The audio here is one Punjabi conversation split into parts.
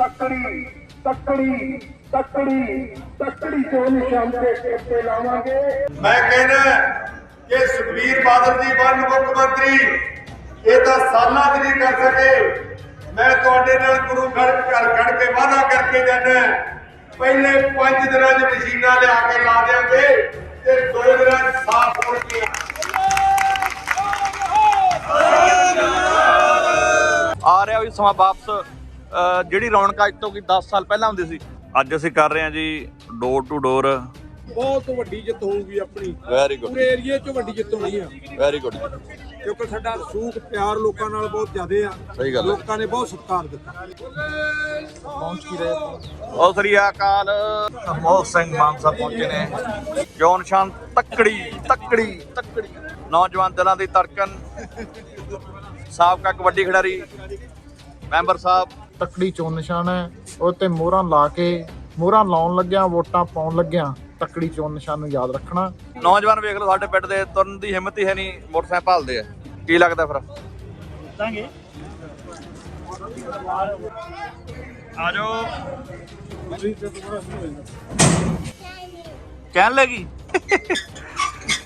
ਤੱਕੜੀ ਤੱਕੜੀ ਤੱਕੜੀ ਤੱਕੜੀ ਤੋਂ ਨਿਸ਼ਾਨ ਤੇ ਕੱਪੇ ਲਾਵਾਂਗੇ। ਮੈਂ ਕਹਿੰਦਾ ਕਿ ਸੁਖਬੀਰ ਬਾਦਲ ਜੀ ਬਣ ਮੁੱਖ ਮੰਤਰੀ ਇਹ ਤਾਂ ਸਾਲਾਂ 'ਚ ਨਹੀਂ ਕਰ ਸਕੇ। ਮੈਂ ਤੁਹਾਡੇ ਨਾਲ ਗੁਰੂ ਘਰ ਘਰ ਘੜ ਕੇ ਵਾਅਦਾ ਕਰਕੇ ਜਾਂਦਾ ਪਹਿਲੇ 5 ਦਿਨਾਂ 'ਚ ਮਸ਼ੀਨਾਂ ਲਿਆ ਕੇ ਲਾ ਦਿਆਂਗੇ ਤੇ 2 ਦਿਨਾਂ 'ਚ ਸਾਫ਼ ਹੋ ਕੇ ਆ ਰਿਹਾ ਵੀ ਸਮਾਂ ਵਾਪਸ। ਜਿਹੜੀ ਰੌਣਕ ਅੱਜ ਤੋਂ ਕੀ 10 ਸਾਲ ਪਹਿਲਾਂ ਹੁੰਦੀ ਸੀ? ਅੱਜ ਅਸੀਂ ਕਰ ਰਹੇ ਹਾਂ ਜੀ ਡੋਰ ਟੂ ਡੋਰ ਬਹੁਤ ਵੱਡੀ ਜਿੱਤ ਹੋਊਗੀ ਆਪਣੀ। ਵੈਰੀ ਗੁੱਡ ਪੂਰੇ ਏਰੀਏ 'ਚ ਵੱਡੀ ਜਿੱਤ ਹੋਣੀ ਆ। ਵੈਰੀ ਗੁੱਡ ਕਿਉਂਕਿ ਸਾਡਾ ਸੂਖ ਪਿਆਰ ਲੋਕਾਂ ਨਾਲ ਬਹੁਤ ਜ਼ਿਆਦੇ ਆ। ਸਹੀ ਗੱਲ। ਲੋਕਾਂ ਨੇ ਬਹੁਤ ਸਤਿਕਾਰ ਦਿੱਤਾ। ਪਹੁੰਚ ਕੀ ਰਹੇ? ਸਤਿ ਸ੍ਰੀ ਅਕਾਲ। ਮੋਹ ਸਿੰਘ ਮਾਨ ਸਾਹਿਬ ਪਹੁੰਚੇ ਨੇ। ਜੋਨ ਸ਼ਾਨ ਤੱਕੜੀ ਤੱਕੜੀ ਤੱਕੜੀ। ਨੌਜਵਾਨ ਦਿਲਾਂ ਦੀ ਧੜਕਨ ਸਾਬਕਾ ਕਬੱਡੀ ਖਿਡਾਰੀ ਮੈਂਬਰ ਸਾਹਿਬ ਤਕੜੀ ਚੋਣ ਨਿਸ਼ਾਨ ਹੈ। ਉਹ ਤੇ ਮੋਹਰਾਂ ਲਾ ਕੇ ਮੋਹਰਾਂ ਲਾਉਣ ਲੱਗਿਆ ਵੋਟਾਂ ਪਾਉਣ ਲੱਗਿਆ ਤਕੜੀ ਚੋਣ ਨਿਸ਼ਾਨ ਨੂੰ ਯਾਦ ਰੱਖਣਾ। ਨੌਜਵਾਨ ਵੇਖ ਲਓ ਸਾਡੇ ਪਿੰਡ ਦੇ ਤੁਰਨ ਦੀ ਹਿੰਮਤ ਹੀ ਹੈ ਨਹੀਂ ਮੋਟਰਸਾਈਕਲ ਭਾਲਦੇ ਆ। ਕੀ ਲੱਗਦਾ ਫਿਰ? ਆ ਜਾਓ। ਕਹਿਣ ਲੱਗੀ?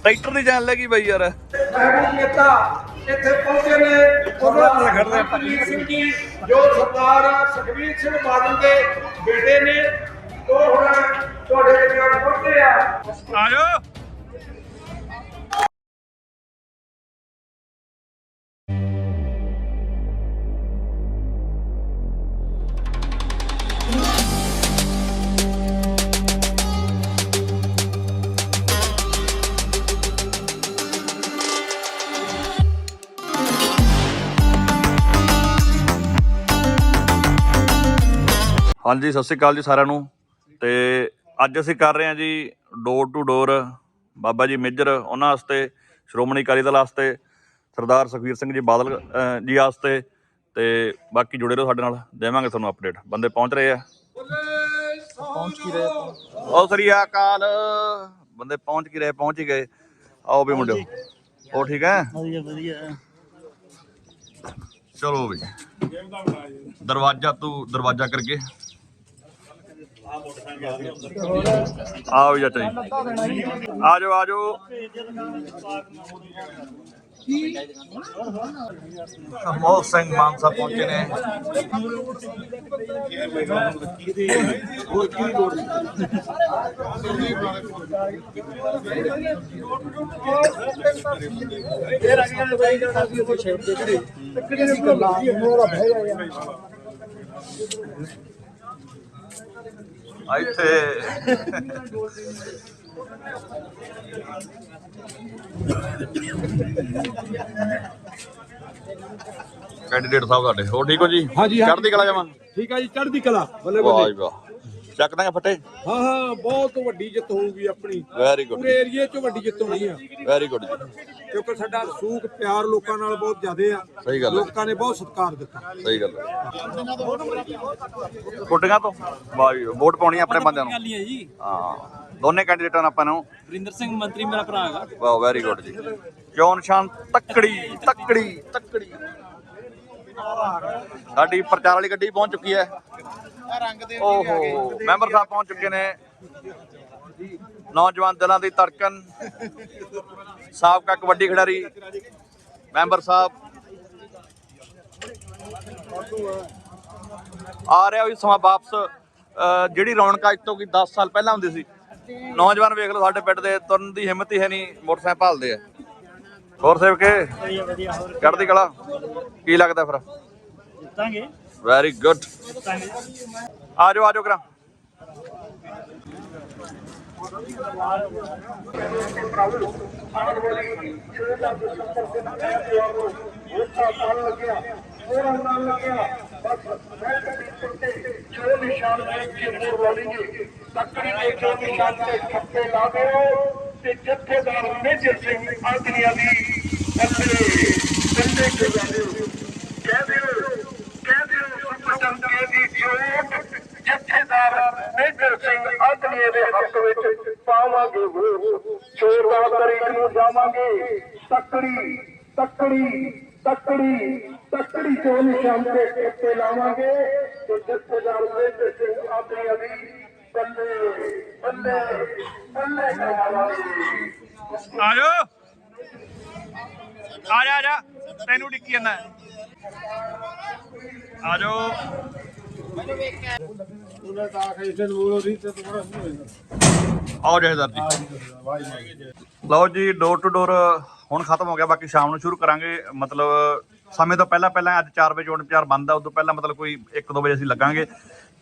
ਟਰੈਕਟਰ ਦੀ ਜਾਣ ਲੱਗੀ ਬਈ ਯਾਰ। ਮਹਿਬੂਬ ਨੇਤਾ ਇੱਥੇ ਪਹੁੰਚੇ ਨੇ ਉਹਨਾਂ ਦੇ ਸਿੰਘ ਜੀ ਜੋ ਸਰਦਾਰ ਸੁਖਬੀਰ ਸਿੰਘ ਬਾਦਲ ਦੇ ਬੇਟੇ ਨੇ ਉਹ ਹੁਣ ਤੁਹਾਡੇ ਨਾਲ ਪਹੁੰਚੇ ਆ। ਆ ਹਾਂਜੀ ਸਤਿ ਸ਼੍ਰੀ ਅਕਾਲ ਜੀ ਸਾਰਿਆਂ ਨੂੰ। ਤੇ ਅੱਜ ਅਸੀਂ ਕਰ ਰਹੇ ਹਾਂ ਜੀ door to door Baba ji major ਉਹਨਾਂ ਵਾਸਤੇ ਸ਼੍ਰੋਮਣੀ ਅਕਾਲੀ ਦਲ ਵਾਸਤੇ ਸਰਦਾਰ ਸੁਖਵੀਰ ਸਿੰਘ ਜੀ ਬਾਦਲ ਅਹ, ਜੀ ਵਾਸਤੇ ਤੇ ਬਾਕੀ ਜੁੜੇ ਰਹੋ ਸਾਡੇ ਨਾਲ। ਦੇਵਾਂਗੇ ਤੁਹਾਨੂੰ ਅਪਡੇਟ ਬੰਦੇ ਪਹੁੰਚ ਰਹੇ ਆ। ਪਹੁੰਚ ਕੀ ਰਹੇ ਸਤਿ ਸ੍ਰੀ ਅਕਾਲ। ਬੰਦੇ ਪਹੁੰਚ ਕੀ ਰਹੇ? ਪਹੁੰਚ ਹੀ ਗਏ। ਆਓ ਵੀ ਮੁੰਡਿਓ। ਉਹ ਠੀਕ ਹੈ? ਵਧੀਆ ਵਧੀਆ। ਚਲੋ ਵੀ। ਦਰਵਾਜ਼ਾ ਤੂੰ ਦਰਵਾਜ਼ਾ ਕਰਕੇ। ਆਓ ਜੀ ਚਾਈ ਆ ਜਾਓ ਆ ਜਾਓ ਮੋਹ ਸਿੰਘ ਮਾਨਸਾ ਪਹੁੰਚੇ ਨੇ। ਇੱਥੇ ਕੈਂਡੀਡੇਟ ਸਾਹਿਬ ਸਾਡੇ ਹੋਰ ਠੀਕ ਹੋ ਜੀ? ਹਾਂਜੀ, ਹਾਂਜੀ। ਚੜ੍ਹਦੀ ਕਲਾ ਜਾਵਾਂ ਠੀਕ ਆ ਜੀ ਚੜ੍ਹਦੀ ਕਲਾ। ਬੱਲੇ ਵਾਹ ਬੱਲੇ ਵਾਹ। ਚੱਕ ਦਾਂਗੇ ਫੱਟੇ? ਹਾਂ ਹਾਂ ਬਹੁਤ ਵੱਡੀ ਜਿੱਤ ਹੋਊਗੀ ਆਪਣੀ। ਵੈਰੀ ਗੁੱਡ ਪੂਰੇ ਏਰੀਏ 'ਚ ਵੱਡੀ ਜਿੱਤ ਹੋਣੀ ਆ। ਵੈਰੀ ਗੁੱਡ ਜੀ। ਕਿਉਂਕਿ ਸਾਡਾ ਸੂਖ ਪਿਆਰ ਲੋਕਾਂ ਨਾਲ ਬਹੁਤ ਜ਼ਿਆਦੇ ਆ। ਸਹੀ ਗੱਲ ਹੈ। ਲੋਕਾਂ ਨੇ ਬਹੁਤ ਸਤਿਕਾਰ ਦਿੱਤਾ। ਸਹੀ ਗੱਲ ਹੈ। ਕੁੱਟੀਆਂ ਤੋਂ? ਵਾਹ ਜੀ। ਵੋਟ ਪਾਉਣੀ ਆ ਆਪਣੇ ਬੰਦਿਆਂ ਨੂੰ। ਜੀ। ਹਾਂ। ਦੋਨੇ ਕੈਂਡੀਡੇਟਾਂ ਨੂੰ ਆਪਾਂ ਨੂੰ। ਵਰਿੰਦਰ ਸਿੰਘ ਮੰਤਰੀ ਮੇਰਾ ਭਰਾ ਹੈਗਾ। ਵਾਹ ਵੈਰੀ ਗੁੱਡ ਜੀ। ਜੋਨ ਸ਼ਾਨ ਤੱਕੜੀ ਤੱਕੜੀ ਤੱਕੜੀ। ਸਾਡੀ ਪ੍ਰਚਾਰ ਵਾਲੀ ਗੱਡੀ ਪਹੁੰਚ ਚੁੱਕੀ ਹੈ। ਓਹੋ ਮੈਂਬਰ ਸਾਹਿਬ ਪਹੁੰਚ ਚੁੱਕੇ ਨੇ। ਨੌਜਵਾਨ ਦਿਲਾਂ ਦੀ ਧੜਕਨ ਸਾਬਕਾ ਕਬੱਡੀ ਖਿਡਾਰੀ ਮੈਂਬਰ ਸਾਹਿਬ। ਆ ਰਿਹਾ ਵੀ ਸਮਾਂ ਵਾਪਸ। ਜਿਹੜੀ ਰੌਣਕ ਅੱਜ ਤੋਂ ਕੀ 10 ਸਾਲ ਪਹਿਲਾਂ ਹੁੰਦੀ ਸੀ। ਨੌਜਵਾਨ ਵੇਖ ਲਓ ਸਾਡੇ ਪਿੰਡ ਦੇ ਤੁਰਨ ਦੀ ਹਿੰਮਤ ਹੀ ਹੈ ਨਹੀਂ ਮੋਟਰਸਾਈਕਲ ਭਾਲਦੇ ਆ। ਹੋਰ ਸੇਵਕੇ ਵਧੀਆ ਵਧੀਆ ਹੋਰ ਚੜ੍ਹਦੀ ਕਲਾ ਕੀ ਲੱਗਦਾ ਫਿਰ? ਜਿੱਤਾਂਗੇ। ਵੈਰੀ ਗੁੱਡ ਆ ਜਾਓ ਆ ਜਾਓ ਕਰਾਂ। ਜੋ ਨਿਸ਼ਾਨ ਹੈ ਕਿ ਮੋਰ ਵਾਲੀਏ ਤੱਕੜੀ ਦੇ ਜੋ ਨਿਸ਼ਾਨ ਤੇ ਖੱਪੇ ਲਾ ਦਿਓ ਤੇ ਜਥੇਦਾਰ ਮੇਜਰ ਸਿੰਘ ਆਗਨੀਆਂ ਦੀ ਅੱਲੇ ਕੰਡੇ ਕੇ ਦਿਓ ਕਹਿ ਦਿਓ ਕਹਿ ਦਿਓ ਸੁਪਰਟੰਕੇ ਦੀ ਜੋਤ ਜਥੇਦਾਰ ਮੇਜਰ ਸਿੰਘ ਆਗਨੀਏ ਦੇ ਹੱਕ ਵਿੱਚ ਪਾਵਾਂਗੇ ਵੋਟ। 14 ਤਰੀਕ ਨੂੰ ਜਾਵਾਂਗੇ। ਤੱਕੜੀ ਤੱਕੜੀ ਤੱਕੜੀ ਤੱਕੜੀ ਚੋਂ ਨਿਸ਼ਾਨ ਤੇ ਟੱਪੇ ਲਾਵਾਂਗੇ ਤੇ ਜਥੇਦਾਰ ਮੇਜਰ ਸਿੰਘ ਆਪਣੀ ਅਭੀ ਬੱਲੇ ਬੱਲੇ ਬੱਲੇ ਕਰਾਵਾਂਗੇ। ਆ ਆ ਜਾ ਆ ਜਾ। ਤੈਨੂੰ ਡਿੱਕੀ ਜਾਂਦਾ। ਜਾ ਆਓ ਜਹਦਰ ਜੀ ਲਓ ਜੀ ਡੋਰ ਟੂ ਡੋਰ ਹੁਣ ਖਤਮ ਹੋ ਗਿਆ ਬਾਕੀ ਸ਼ਾਮ ਨੂੰ ਸ਼ੁਰੂ ਕਰਾਂਗੇ। ਮਤਲਬ ਸਮੇਂ ਤੋਂ ਪਹਿਲਾਂ ਪਹਿਲਾਂ ਅੱਜ 4 ਵਜੇ ਚੋਣ ਵਿਚਾਰ ਬੰਦ ਆ ਉਦੋਂ ਪਹਿਲਾਂ ਮਤਲਬ ਕੋਈ 1-2 ਵਜੇ ਅਸੀਂ ਲੱਗਾਂਗੇ।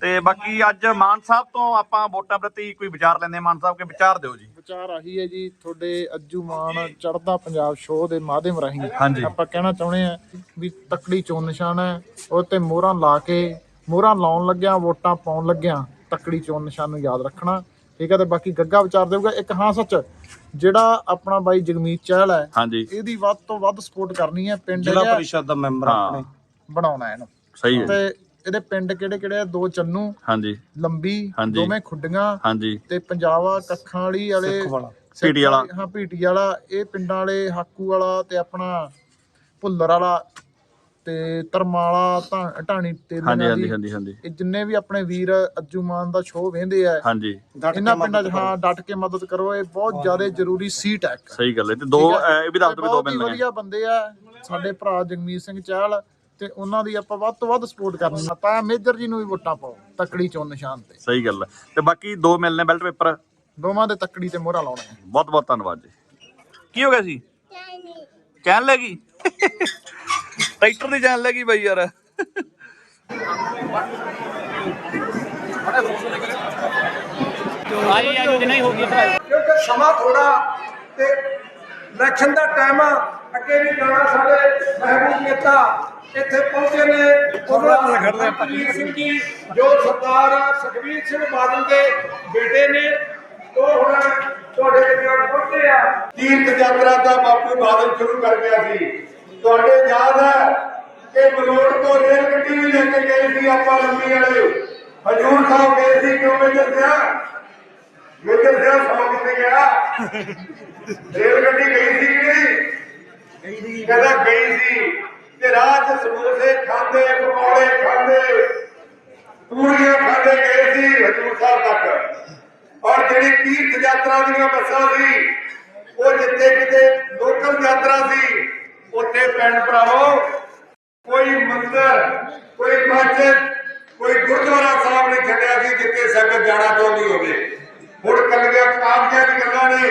ਤੇ ਬਾਕੀ ਅੱਜ ਮਾਨ ਸਾਹਿਬ ਤੋਂ ਆਪਾਂ ਵੋਟਾਂ ਪ੍ਰਤੀ ਕੋਈ ਵਿਚਾਰ ਲੈਂਦੇ ਹਾਂ। ਮਾਨ ਸਾਹਿਬ ਕੇ ਵਿਚਾਰ ਦਿਓ ਜੀ। ਵਿਚਾਰ ਆਹੀ ਹੈ ਜੀ ਤੁਹਾਡੇ ਅੱਜੂ ਮਾਨ ਚੜਦਾ ਪੰਜਾਬ ਸ਼ੋਅ ਦੇ ਮਾਧਿਅਮ ਰਾਹੀਂ। ਹਾਂਜੀ। ਆਪਾਂ ਕਹਿਣਾ ਚਾਹੁੰਦੇ ਆ ਵੀ ਤਕੜੀ ਚੋਣ ਨਿਸ਼ਾਨ ਹੈ ਉਹ ਤੇ ਮੋਹਰਾਂ ਲਾ ਕੇ ਮੋਹਰਾਂ ਲਾਉਣ ਲੱਗਿਆ ਵੋਟਾਂ ਪਾਉਣ ਲੱਗਿਆ ਤਕੜੀ ਚੋਣ ਨਿਸ਼ਾਨ ਨੂੰ ਯਾਦ ਰੱਖਣਾ। ਠੀਕ ਹੈ ਤੇ ਬਾਕੀ ਗੱਗਾ ਵਿਚਾਰ ਦੇਊਗਾ। ਇੱਕ ਹਾਂ ਸੱਚ ਜਿਹੜਾ ਆਪਣਾ ਬਾਈ ਜਗਮੀਤ ਚਹਿਲ ਹੈ ਹਾਂਜੀ। ਇਹਦੀ ਵੱਧ ਤੋਂ ਵੱਧ ਸਪੋਰਟ ਕਰਨੀ ਹੈ ਪਿੰਡ ਜ਼ਿਲ੍ਹਾ ਪਰਿਸ਼ਦ ਦਾ ਮੈਂਬਰ ਆਪਣੇ। ਬਣਾਉਣਾ ਇਹਨੂੰ। ਸਹੀ ਹੈ ਤੇ ਇਹਦੇ ਪਿੰਡ ਕਿਹੜੇ ਕਿਹੜੇ ਆ? ਦੋ ਚੰਨੂ ਹਾਂਜੀ। ਲੰਬੀ। ਦੋਵੇਂ ਖੁੱਡੀਆਂ ਹਾਂਜੀ। ਤੇ ਪੰਜਾਬਾ ਕੱਖਾਂ ਵਾਲੀ ਵਾਲੇ ਪੀਟੀ ਵਾਲਾ। ਹਾਂ ਪੀਟੀ ਵਾਲਾ। ਇਹ ਪਿੰਡਾਂ ਵਾਲੇ ਹਾਕੂ ਵਾਲਾ ਤੇ ਆਪਣਾ ਭੁੱਲਰ ਵਾਲਾ। ਤੇ ਤਰਮਾਲਾ ਢਾ- ਢਾਣੀ ਤੇ ਹਾਂਜੀ ਹਾਂਜੀ ਹਾਂਜੀ ਹਾਂਜੀ। ਇਹ ਜਿੰਨੇ ਵੀ ਆਪਣੇ ਵੀਰ ਅੱਜੂ ਮਾਨ ਦਾ ਸ਼ੋਅ ਵੇਂਦੇ ਆ ਹਾਂਜੀ। ਇਹਨਾਂ ਪਿੰਡਾਂ 'ਚ ਹਾਂ ਡਟ ਕੇ ਮਦਦ ਕਰੋ ਇਹ ਬਹੁਤ ਜ਼ਿਆਦਾ ਜ਼ਰੂਰੀ ਸੀਟ ਹੈ ਇੱਕ। ਸਹੀ ਗੱਲ ਹੈ ਤੇ ਦੋ ਇਹ ਵੀ ਦੱਸ ਵੀ ਦੋ ਬਹੁਤ ਹੀ ਮਿਲਣੇ ਵਧੀਆ ਬੰਦੇ ਆ ਸਾਡੇ ਭਰਾ ਜਗਮੀਤ ਸਿੰਘ ਚਾਹਲ ਤੇ ਉਹਨਾਂ ਦੀ ਆਪਾਂ ਵੱਧ ਤੋਂ ਵੱਧ ਸਪੋਰਟ ਕਰਨੀ ਆ ਤਾਂ ਮੇਜਰ ਜੀ ਨੂੰ ਵੀ ਵੋਟਾਂ ਪਾਓ ਤਕੜੀ ਚੋਣ ਨਿਸ਼ਾਨ ਤੇ। ਸਹੀ ਗੱਲ ਹੈ। ਤੇ ਬਾਕੀ ਦੋ ਮਿਲਨੇ ਬੈਲਟ ਪੇਪਰ ਦੋਵਾਂ ਦੇ ਤਕੜੀ ਤੇ ਮੋਹਰਾ ਲਾਉਣਾ ਬਹੁਤ ਬਹੁਤ ਧੰਨਵਾਦ ਜੀ। ਕੀ ਹੋ ਗਿਆ ਸੀ? ਚੈਨ ਲੈ ਗਈ? ਟਰੈਕਟਰ ਦੀ ਚੈਨ ਲੈ ਗਈ ਬਈ ਯਾਰ। ਆਈ ਆ ਜੋ ਨਹੀਂ ਹੋ ਗਈ ਤਾਂ ਕਿਉਂਕਿ ਸਮਾਂ ਥੋੜਾ ਤੇ ਇਲੈਕਸ਼ਨ ਦਾ ਟਾਈਮ ਆ ਅੱਗੇ ਵੀ ਜਾਣਾ ਸਾਡੇ ਮਹਿਬੂਬ ਨੇਤਾ ਇੱਥੇ ਪਹੁੰਚੇ ਨੇ। ਉਹਨਾਂ ਸੁਖਬੀਰ ਸਿੰਘ ਜੀ ਜੋ ਸਰਦਾਰ ਸੁਖਬੀਰ ਸਿੰਘ ਬਾਦਲ ਦੇ ਬੇਟੇ ਨੇ ਉਹ ਹੁਣ ਤੁਹਾਡੇ ਕੋਲ ਪਹੁੰਚੇ ਆ। ਤੀਰਥ ਯਾਤਰਾ ਦਾ ਬਾਪੂ ਬਾਦਲ ਸ਼ੁਰੂ ਕਰ ਗਿਆ ਸੀ। ਤੁਹਾਡੇ ਯਾਦ ਹੈ ਕਿ ਬਲੋੜ ਤੋਂ ਰੇਲ ਗੱਡੀ ਵੀ ਲੈ ਕੇ ਗਏ ਸੀ ਆਪਾਂ ਲੰਮੀ ਵਾਲੇ। ਹਜੂਰ ਸਾਹਿਬ ਗਏ ਸੀ ਕਿਉਂ ਮੇਜਰ ਸਿਆ ਮੇਜਰ ਸਿਆ ਸੌ ਕਿੱਥੇ ਗਿਆ? ਰੇਲ ਗੱਡੀ ਗਈ ਸੀ ਕਿ ਨਹੀਂ? ਕਹਿੰਦਾ ਗਈ ਸੀ। ਤੇ ਰਾਹ 'ਚ ਸਮੋਸੇ ਖਾਂਦੇ ਪਕੌੜੇ ਖਾਂਦੇ ਪੂੜੀਆਂ ਖਾਂਦੇ ਗਏ ਸੀ ਹਜੂਰ ਸਾਹਿਬ ਤੱਕ। ਔਰ ਜਿਹੜੀ ਤੀਰਥ ਯਾਤਰਾ ਦੀਆਂ ਬੱਸਾਂ ਸੀ ਉਹ ਜਿੱਥੇ ਕਿਤੇ ਲੋਕਲ ਯਾਤਰਾ ਸੀ ਉੱਥੇ ਭੈਣ ਭਰਾਵੋ ਕੋਈ ਮੰਦਰ ਕੋਈ ਮਸਜਿਦ ਕੋਈ ਗੁਰਦੁਆਰਾ ਸਾਹਿਬ ਨਹੀਂ ਛੱਡਿਆ ਸੀ ਜਿੱਥੇ ਸੰਗਤ ਜਾਣਾ ਚਾਹੁੰਦੀ ਹੋਵੇ। ਹੁਣ ਕੱਲੀਆਂ ਕਾਗਜ਼ਾਂ ਦੀ ਗੱਲਾਂ ਨੇ।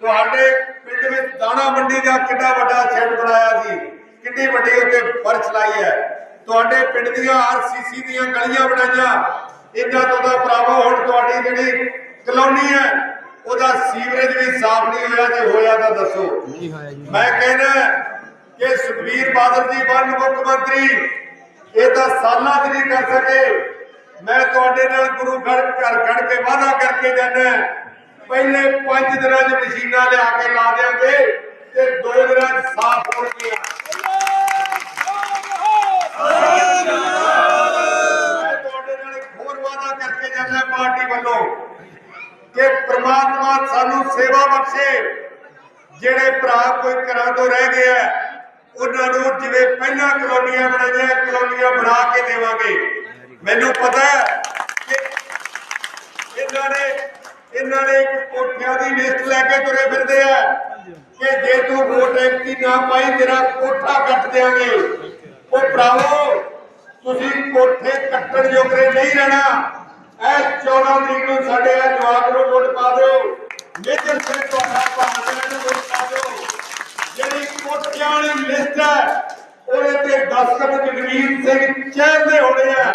ਤੁਹਾਡੇ ਪਿੰਡ ਵਿੱਚ ਦਾਣਾ ਮੰਡੀ ਦਾ ਕਿੰਨਾ ਵੱਡਾ ਸ਼ੈੱਡ ਬਣਾਇਆ ਸੀ। ਕਿੰਨੀ ਵੱਡੀ ਉੱਤੇ ਫਰਸ਼ ਲਾਈ ਹੈ। ਤੁਹਾਡੇ ਪਿੰਡ ਦੀਆਂ ਆਰਸੀਸੀ ਦੀਆਂ ਗਲੀਆਂ ਬਣਾਈਆਂ। ਇਹਨਾਂ ਤੋਂ ਦਾ ਭਰਾਵੋ ਹੁਣ ਤੁਹਾਡੀ ਜਿਹੜੀ ਕਲੋਨੀ ਹੈ ਉਹਦਾ ਸੀਵਰੇਜ ਵੀ ਸਾਫ਼ ਨਹੀਂ ਹੋਇਆ ਜੇ ਹੋਇਆ ਤਾਂ ਦੱਸੋ। ਮੈਂ ਕਹਿੰਦਾ ਕਿ ਸੁਖਬੀਰ ਬਾਦਲ ਜੀ ਬਣ ਮੁੱਖ ਮੰਤਰੀ, ਇਹ ਤਾਂ ਸਾਲਾਂ 'ਚ ਨਹੀਂ ਕਰ ਸਕੇ। ਮੈਂ ਤੁਹਾਡੇ ਨਾਲ ਗੁਰੂ ਘਰ ਘਰ ਘੜ ਕੇ ਵਾਅਦਾ ਕਰਕੇ ਜਾਣਾ ਪਹਿਲੇ 5 ਦਿਨਾਂ 'ਚ ਮਸ਼ੀਨਾਂ ਲਿਆ ਕੇ ਲਾ ਦਿਆਂਗੇ ਤੇ 2 ਦਿਨਾਂ 'ਚ ਸਾਫ਼ ਹੋਣਗੀਆਂ। ਮੈਂ ਤੁਹਾਡੇ ਨਾਲ ਹੋਰ ਵਾਅਦਾ ਕਰਕੇ ਜਾਣਾ ਪਾਰਟੀ ਵੱਲੋਂ ਕਿ ਪ੍ਰਮਾਤਮਾ ਸਾਨੂੰ ਸੇਵਾ ਬਖਸ਼ੇ। ਜਿਹੜੇ ਭਰਾ ਕੋਈ ਘਰਾਂ ਤੋਂ ਰਹਿ ਗਿਆ ਉਹਨਾਂ ਨੂੰ ਜਿਵੇਂ ਪਹਿਲਾਂ ਕਲੋਨੀਆਂ ਬਣਾਈਆਂ, ਕਲੋਨੀਆਂ ਬਣਾ ਕੇ ਦੇਵਾਂਗੇ। ਮੈਨੂੰ ਪਤਾ ਹੈ ਕਿ ਇਹਨਾਂ ਨੇ ਇਹਨਾਂ ਨੇ ਕੋਠਿਆਂ ਦੀ ਲਿਸਟ ਲੈ ਕੇ ਤੁਰੇ ਫਿਰਦੇ ਆ ਕਿ ਜੇ ਤੂੰ ਵੋਟ ਐਕਟੀ ਨਾ ਪਾਈ, ਤੇਰਾ ਕੋਠਾ ਕੱਟ ਦੇਾਂਗੇ ਉਹ ਭਰਾਵੋ, ਤੁਸੀਂ ਕੋਠੇ ਕੱਟਣ ਜੋਗਰੇ ਨਹੀਂ ਰਹਿਣਾ। ਇਹ 14 ਤਰੀਕ ਨੂੰ ਸਾਡੇ ਆ ਜਵਾਬ ਨੂੰ ਵੋਟ ਪਾ ਦਿਓ। ਮੇਜਰ ਸਿੰਘ ਤੁਹਾਡਾ ਭਾਰਤ ਨੂੰ ਵੋਟ ਪਾ ਦਿਓ। ਜਿਹੜੀ ਕੋਠਿਆਂ ਵਾਲੀ ਲਿਸਟ ਹੈ ਉਹਦੇ ਤੇ ਦਸਤਖਤ ਜਗਵੀਰ ਸਿੰਘ ਚਹਿਲ ਦੇ ਹੋਣੇ ਆ।